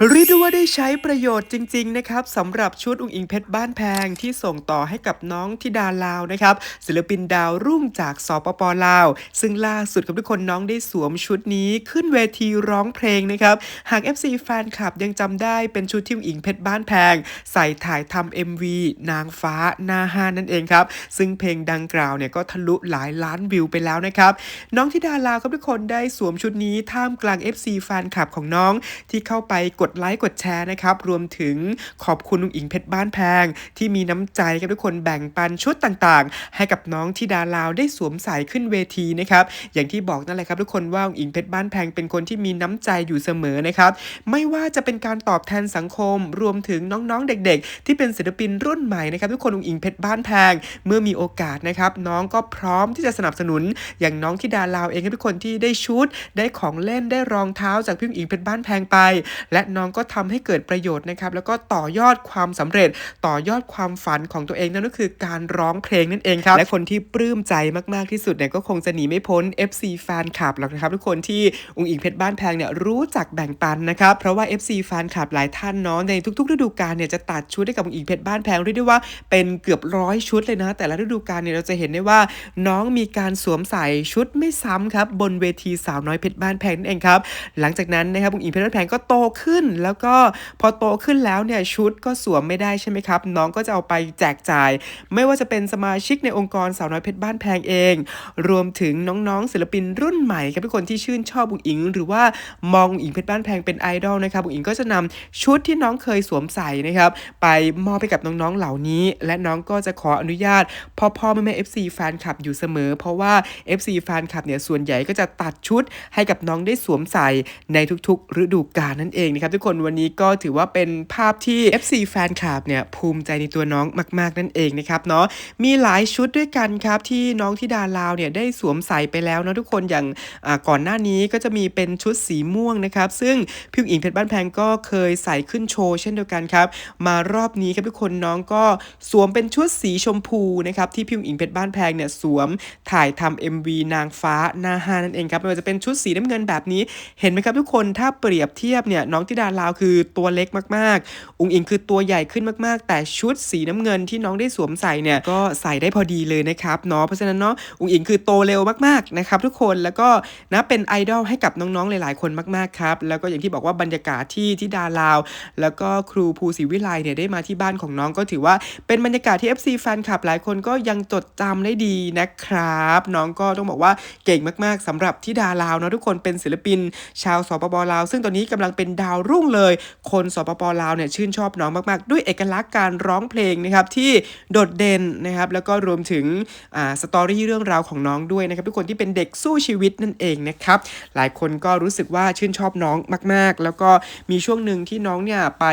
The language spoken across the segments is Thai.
เรียกได้ว่าได้ใช้ประโยชน์จริง ๆ นะครับสำหรับชุดอุงอิงเพชรบ้านแพงที่ส่งต่อให้กับน้องธิดาลาวนะครับ ศิลปินดาวรุ่งจากสปปลาว ซึ่งล่าสุดกับทุกคนน้องได้สวมชุดนี้ขึ้นเวทีร้องเพลงนะครับ หาก FC แฟนคลับยังจำได้เป็นชุดที่อุงอิงเพชรบ้านแพง ใส่ถ่ายทำ MV นางฟ้าหน้าห้านั่นเองครับ ซึ่งเพลงดังกล่าวเนี่ยก็ทะลุหลายล้านวิวไปแล้วนะครับน้องธิดาลาวครับทุกคนได้สวมชุดนี้ท่ามกลาง FC แฟนคลับของน้องที่เข้าไปกดดไลค์กดแชร์นะครับ รวมถึงขอบคุณลุงอิงเพชรบ้านแพง ที่มีน้ำใจกับทุกคนแบ่งปันชุดต่างๆ ให้กับน้องที่ดาลาวได้สวมใส่ขึ้นเวทีนะครับ อย่างที่บอกนั่นแหละครับทุกคนว่าลุงอิงเพชรบ้านแพงเป็นคนที่มีน้ำใจอยู่เสมอนะครับ ไม่ว่าจะเป็นการตอบแทนสังคม รวมถึงน้องๆเด็ก ๆ ที่เป็นศิลปินรุ่นใหม่นะครับทุกคนลุงอิงเพชรบ้านแพง เมื่อมีโอกาสนะครับ น้องก็พร้อมที่จะสนับสนุน อย่างน้องที่ดาลาวเองครับทุกคนที่ได้ชุด ได้ของเล่นได้รองเท้าจากพี่ลุงอิงเพชรบ้านแพงไป และน้องก็ทำให้เกิดประโยชน์นะครับ แล้วก็ต่อยอดความสำเร็จ ต่อยอดความฝันของตัวเองนั่นก็คือการร้องเพลงนั่นเองครับ และคนที่ปลื้มใจมาก ๆ ที่สุดเนี่ยก็คงจะหนีไม่พ้น FC แฟนคลับหรอกนะครับ ทุกคนที่องค์อิงเพชรบ้านแพงเนี่ยรู้จักแบ่งปันนะครับ เพราะว่า FC แฟนคลับหลายท่านเนาะในทุก ๆ ฤดูกาลเนี่ยจะตัดชุดให้กับองค์อิงเพชรบ้านแพงเรียกได้ว่าเป็นเกือบร้อยชุดเลยนะ แต่ละฤดูกาลเนี่ยเราจะเห็นได้ว่าน้องมีการสวมใส่ชุดไม่ซ้ำครับบนเวทีสาวน้อยเพชรบ้านแพงนั่นเองครับหลังจากนั้นนะครับองค์อิงเพชรบ้านแพงก็โตขึ้นแล้วก็พอโตขึ้นแล้วเนี่ยชุดก็สวมไม่ได้ใช่ไหมครับ น้องก็จะเอาไปแจกจ่าย ไม่ว่าจะเป็นสมาชิกในองค์กรสาวน้อยเพชรบ้านแพงเอง รวมถึงน้องๆ ศิลปินรุ่นใหม่ครับทุกคนที่ชื่นชอบบุ๋งอิง หรือว่ามองบุ๋งอิงเพชรบ้านแพงเป็นไอดอลนะครับบุ๋งอิงก็จะนำชุดที่น้องเคยสวมใส่นะครับไปมอบให้กับน้องๆเหล่านี้ และน้องก็จะขออนุญาตพ่อพ่อแม่แม่ FC แฟนคลับอยู่เสมอ เพราะว่า FC แฟนคลับเนี่ยส่วนใหญ่ก็จะตัดชุดให้กับน้องได้สวมใส่ในทุกๆ ฤดูกาลนั่นเองนะครับทุกคนวันนี้ก็ถือว่าเป็นภาพที่ FC แฟนคลับเนี่ยภูมิใจในตัวน้องมาก ๆ นั่นเองนะครับเนาะมีหลายชุดด้วยกันครับที่น้องที่ดาลาวเนี่ยได้สวมใส่ไปแล้วเนาะทุกคนอย่างก่อนหน้านี้ก็จะมีเป็นชุดสีม่วงนะครับซึ่งพี่อิงเพชรบ้านแพงก็เคยใส่ขึ้นโชว์เช่นเดียวกันครับมารอบนี้ครับทุกคนน้องก็สวมเป็นชุดสีชมพูนะครับที่พี่อิงเพชรบ้านแพงเนี่ยสวมถ่ายทำ MV นางฟ้าหน้าห้านั่นเองครับไม่ว่าจะเป็นชุดสีน้ำเงินแบบนี้เห็นไหมครับทุกคนถ้าเปรียบเทียบเนี่ยน้องที่ดาลาวคือตัวเล็กมากๆ อุงอิงคือตัวใหญ่ขึ้นมากๆ แต่ชุดสีน้ำเงินที่น้องได้สวมใส่เนี่ยก็ใส่ได้พอดีเลยนะครับเนาะเพราะฉะนั้นเนาะอุงอิงคือโตเร็วมากๆนะครับทุกคนแล้วก็นะเป็นไอดอลให้กับน้องๆหลายๆคนมากๆครับแล้วก็อย่างที่บอกว่าบรรยากาศที่ที่ดาลาว แล้วก็ครูภูศรีวิไลเนี่ยได้มาที่บ้านของน้องก็ถือว่าเป็นบรรยากาศที่ FC แฟนคลับหลายคนก็ยังจดจำได้ดีนะครับ น้องก็ต้องบอกว่าเก่งมากๆสำหรับที่ดาลาวเนาะทุกคนเป็นศิลปิน ชาวสปปลาว ซึ่งตอนนี้กำลังเป็นดาวรุ่งเลย คนสปปลาวเนี่ยชื่นชอบน้องมาก ๆ ด้วยเอกลักษณ์การร้องเพลงนะครับที่โดดเด่นนะครับแล้วก็รวมถึงอ่าสตอรี่เรื่องราวของน้องด้วยนะครับทุกคนที่เป็นเด็กสู้ชีวิตนั่นเองนะครับหลายคนก็รู้สึกว่าชื่นชอบน้องมาก ๆ แล้วก็มีช่วงหนึ่งที่น้องเนี่ยไป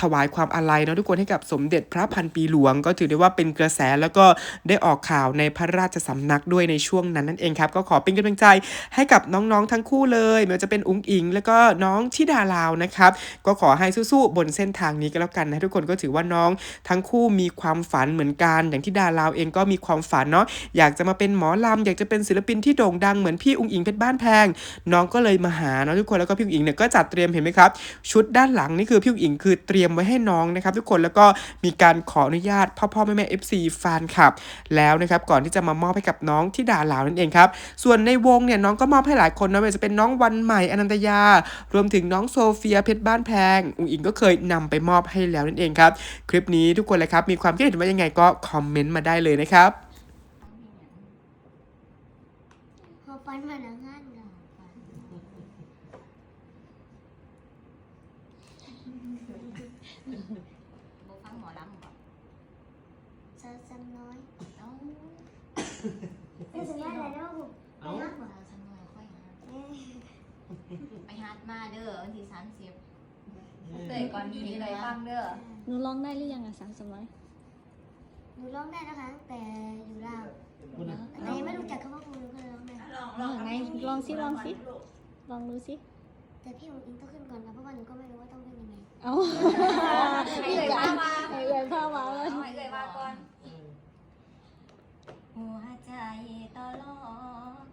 ถวายความอาลัยนะทุกคนให้กับสมเด็จพระพันปีหลวง ก็ถือได้ว่าเป็นกระแสแล้วก็ได้ออกข่าวในพระราชสำนักด้วยในช่วงนั้นนั่นเองครับก็ขอเป็นกำลังใจให้กับน้องๆทั้งคู่เลยไม่ว่าจะเป็นอุ๋งอิง แล้วก็น้องทิดาลาวนะครับ ก็ขอให้สู้ๆบนเส้นทางนี้ก็แล้วกันนะทุกคนก็ถือว่าน้องทั้งคู่มีความฝันเหมือนกัน อย่างที่ดาลาวเองก็มีความฝันเนาะอยากจะมาเป็นหมอลำอยากจะเป็นศิลปินที่โด่งดังเหมือนพี่อุ๋งอิงเพชรบ้านแพง น้องก็เลยมาหาเนาะทุกคนแล้วก็พี่อุ๋งอิงเนี่ยก็จัดเตรียมเห็นไหมครับชุดด้านหลังนี่คือพี่อุ๋งอิงคือเตรียมไว้ให้น้องนะครับ ทุกคนแล้วก็มีการขออนุญาตพ่อพ่อแม่แม่ FC แฟนคลับ แล้วนะครับก่อนที่จะมามอบให้กับน้องที่ดาลาวนั่นเองครับส่วนในวงเนี่ยน้องก็มอบให้หลายคนนะไม่ว่าจะเป็นน้องวันใหม่อนันตยา รวมถึงน้องโซเฟียเพชรบ้านแพง อุ๋งอิงก็เคยนำไปมอบให้แล้วนั่นเองครับ คลิปนี้ทุกคนเลยครับ มีความคิดเห็นว่ายังไงก็คอมเมนต์มาได้เลยนะครับพอฟันมาแล้วงานเหรอฟันบ่ฟังหมอลำบ่ซาซันน้อยเอ้าเป็นสัญญาณอะไรนะผม เอ้า ไปฮัก บ่ บ่ สักหน่อยค่อยหา เอ้ย ไป ฮัดมาเด้อวันที่30เตยก่อนนี้เลยฟังเด้อหนูร้องได้หรือยังอะสามสมัยหนูร้องได้นะคะตั้งแต่อยู่ลาวพูดนะแต่ยังไม่รู้จักคำว่าครูหนูก็เลยร้องได้ลองไงลองสิลองสิลองดูสิแต่พี่อุ๋งอิงต้องขึ้นก่อนนะเพราะว่าหนูก็ไม่รู้ว่าต้องขึ้นยังไงเอาให้เลยพามาไอ้เลยผ้ามาเลยเอาให้เลยมาก่อนหัวใจตลอ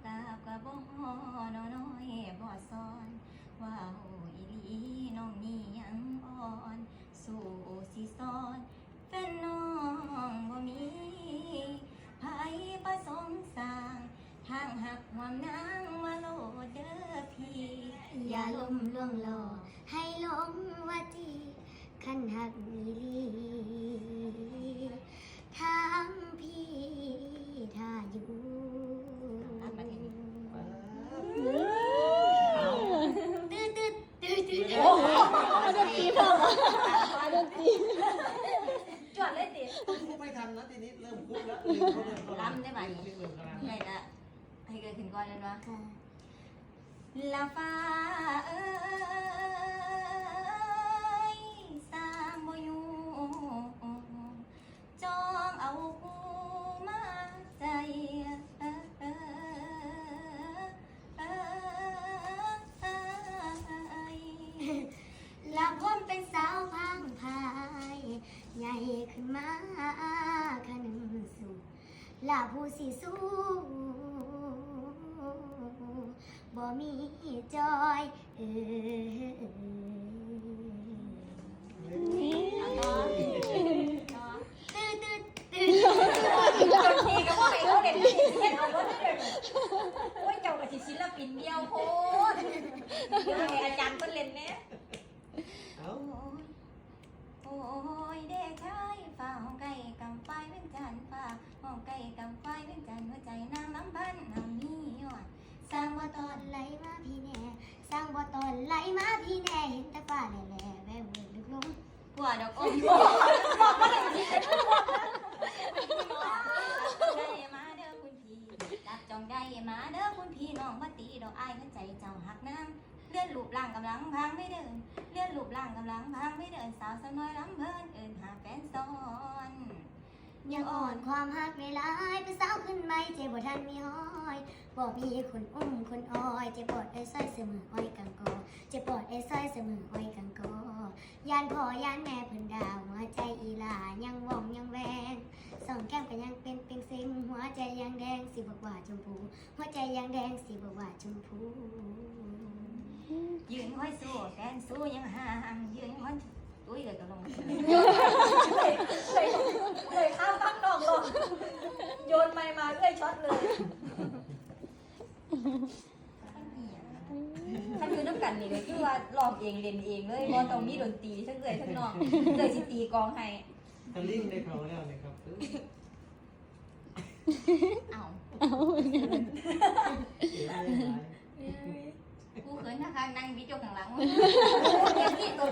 กาบกะบ่ฮอน ว่าอีลีน้องนี่ยังอ่อนสู่สิซ้อนแฟนน้องบ่มีไผประสมสร้าง ทางหักหวามนางมาโลเด้อพีอย่าลมล่วงหลอให้ลมว่าทีขันหักมีลี วดเลยติไม่ทันนะทีนี้เริ่มคุกแล้วลืมเขาเริ่มรำได้ไหมเริ่มกำลังได้ละให้เกิดขึ้นก่อนเลยวะค่ะละฟ้าเอ้ย ขึ้นมาขนึงสู่ลาผู้สิสู้บ่มีจอยเอตื่นตื่นตื่นจนทีก็ว่าให้เขาเด่นเฮ็ดเอาบ่ได้เด่นโอ้ยเจ้าก็สิศิลปินเดียวโพดเดียวให้อาจารย์เพิ่นเล่นแหน่เอ้าโอ้ ยเด็กชายฝ่าห้องไก่กำไฟเว้นจันทร์ฝ่าห้องไก่กำไฟเว้นจันทร์หัวใจนางลำพันนางมียอดสร้างบ่ตอนไหลมาพี่แน่สร้างบ่ตอนไหลมาพี่แน่เห็นแต่ฟ้าแหล่แหล่แววเวิร์ลึกลงกว่าดอกอ้อมบอกว่าได้สิได้มาเด้อคุณพี่จับจองได้มาเด้อคุณพี่น้องมาตีดอกอ้ายหัวใจเจ้าหักน้ำเลื่อนรูปร่างกำลังพังไม่เดินเลื่อนรูปร่างกำลังพังไม่เดินสาวสาวน้อยลำเพิ่ อนยังอ่อนความหักในลายเป็นสาวขึ้นไม่เจ็บบ่ทันมีห้อยบ่มีคนอุ้มคนอ้อยเจ็บปอดไอ้สร้อยเสมออ้อยกังกอเจ็บปอดไอ้สร้อยเสมออ้อยกังกอยานพ่อยานแม่เพิ่นดาวหัวใจอีลายังว่องยังแวงสองแก้มก็ยังเป็นเป็นซิงหัวใจยังแดงสีบอกว่าชมพู หัวใจยังแดงสีบอกว่าชมพูยืนห้อยสู้แฟนสู้ยังห่างยืนห้อยอุ้ยเดี๋ยก็ลงมา เลยข้ามตั้งนอกลงโยนไม้มาเรื่อยช็อตเลย ถ้าคือน้ำกันนี่เลยคือว่าล องเองเรียนเองเลยบ่ต้องมีดนตรีทั้งเลยทั้งนอกเลยสิตีกลองให้ตะลิ่งได้เขาแล้วนะครับเออเอ้าเอาเหมือนกันเสียไม่ได้หลายกูเขินนะคะนั่งวิจอยู่ข้างหลังเดี๋ยวพี่ตัว